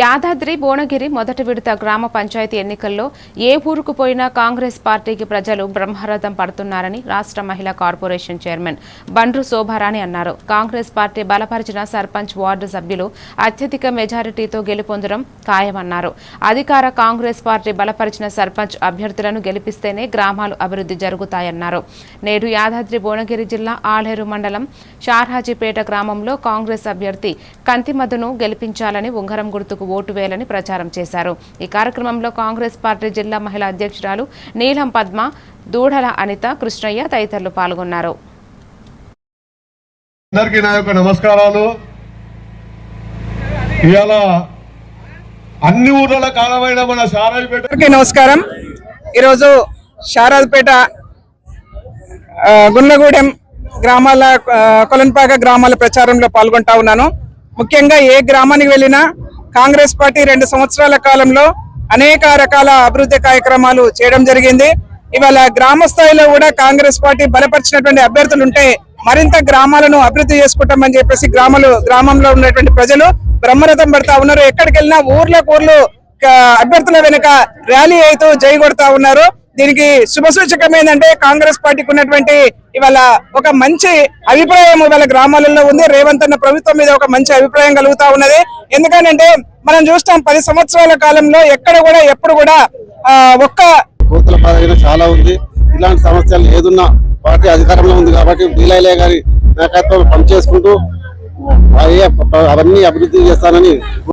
యాదాద్రి భువనగిరి మొదటి విడత గ్రామ పంచాయతీ ఎన్నికల్లో ఏ ఊరుకు పోయినా కాంగ్రెస్ పార్టీకి ప్రజలు బ్రహ్మరథం పడుతున్నారని రాష్ట్ర మహిళా కార్పొరేషన్ చైర్మన్ బండ్రు శోభారాణి అన్నారు. కాంగ్రెస్ పార్టీ బలపరిచిన సర్పంచ్ వార్డు సభ్యులు అత్యధిక మెజారిటీతో గెలుపొందడం ఖాయమన్నారు. అధికార కాంగ్రెస్ పార్టీ బలపరిచిన సర్పంచ్ అభ్యర్థులను గెలిపిస్తేనే గ్రామాలు అభివృద్ధి జరుగుతాయన్నారు. నేడు యాదాద్రి భువనగిరి జిల్లా ఆలేరు మండలం షార్హాజీపేట గ్రామంలో కాంగ్రెస్ అభ్యర్థి కంతిమధును గెలిపించాలని ఉంగరం గుర్తుకు ఓటు వేయాలని ప్రచారం చేశారు. ఈ కార్యక్రమంలో కాంగ్రెస్ పార్టీ జిల్లా మహిళా అధ్యక్షురాలు నీలం పద్మ దూడల అనిత కృష్ణయ్య తదితరులు పాల్గొన్నారు. అందరికీ నా యొక్క నమస్కారాలు. ఇవాళ అన్ని ఊర్ల కాలమైన మన అందరికీ నమస్కారం. ఈరోజు శారదపేట గున్నగూడెం గ్రామాల ఆ, కొలన్పాక గ్రామాల ప్రచారంలో పాల్గొంటా ఉన్నాను. ముఖ్యంగా ఏ గ్రామానికి వెళ్ళినా కాంగ్రెస్ పార్టీ రెండు సంవత్సరాల కాలంలో అనేక రకాల అభివృద్ధి కార్యక్రమాలు చేయడం జరిగింది. ఇవాళ గ్రామ స్థాయిలో కూడా కాంగ్రెస్ పార్టీ బలపరిచినటువంటి అభ్యర్థులు ఉంటే మరింత గ్రామాలను అభివృద్ధి చేసుకుంటామని చెప్పేసి గ్రామాలు గ్రామంలో ఉన్నటువంటి ప్రజలు బ్రహ్మరథం పడతా ఉన్నారు. ఎక్కడికి వెళ్ళినా ఊర్లకు ఊర్లు అభ్యర్థుల వెనుక ర్యాలీ అవుతూ జై కొడతా ఉన్నారు. దీనికి శుభ సూచకం ఏంటంటే కాంగ్రెస్ పార్టీకి ఉన్నటువంటి ఇవాళ ఒక మంచి అభిప్రాయం ఇవాళ గ్రామాలలో ఉంది. రేవంత్ అన్న ప్రభుత్వం మీద ఒక మంచి అభిప్రాయం కలుగుతా ఉన్నది. ఎందుకనంటే మనం చూస్తాం పది సంవత్సరాల కాలంలో ఎక్కడ కూడా ఎప్పుడు కూడా ఒక్క కోతల బాధ చాలా ఉంది. ఇలాంటి సమస్యలు ఏదున్నా పార్టీ అధికారంలో ఉంది కాబట్టి బీలైలే గారి నాయకత్వం పనిచేసుకుంటూ అవన్నీ అభివృద్ధి చేస్తానని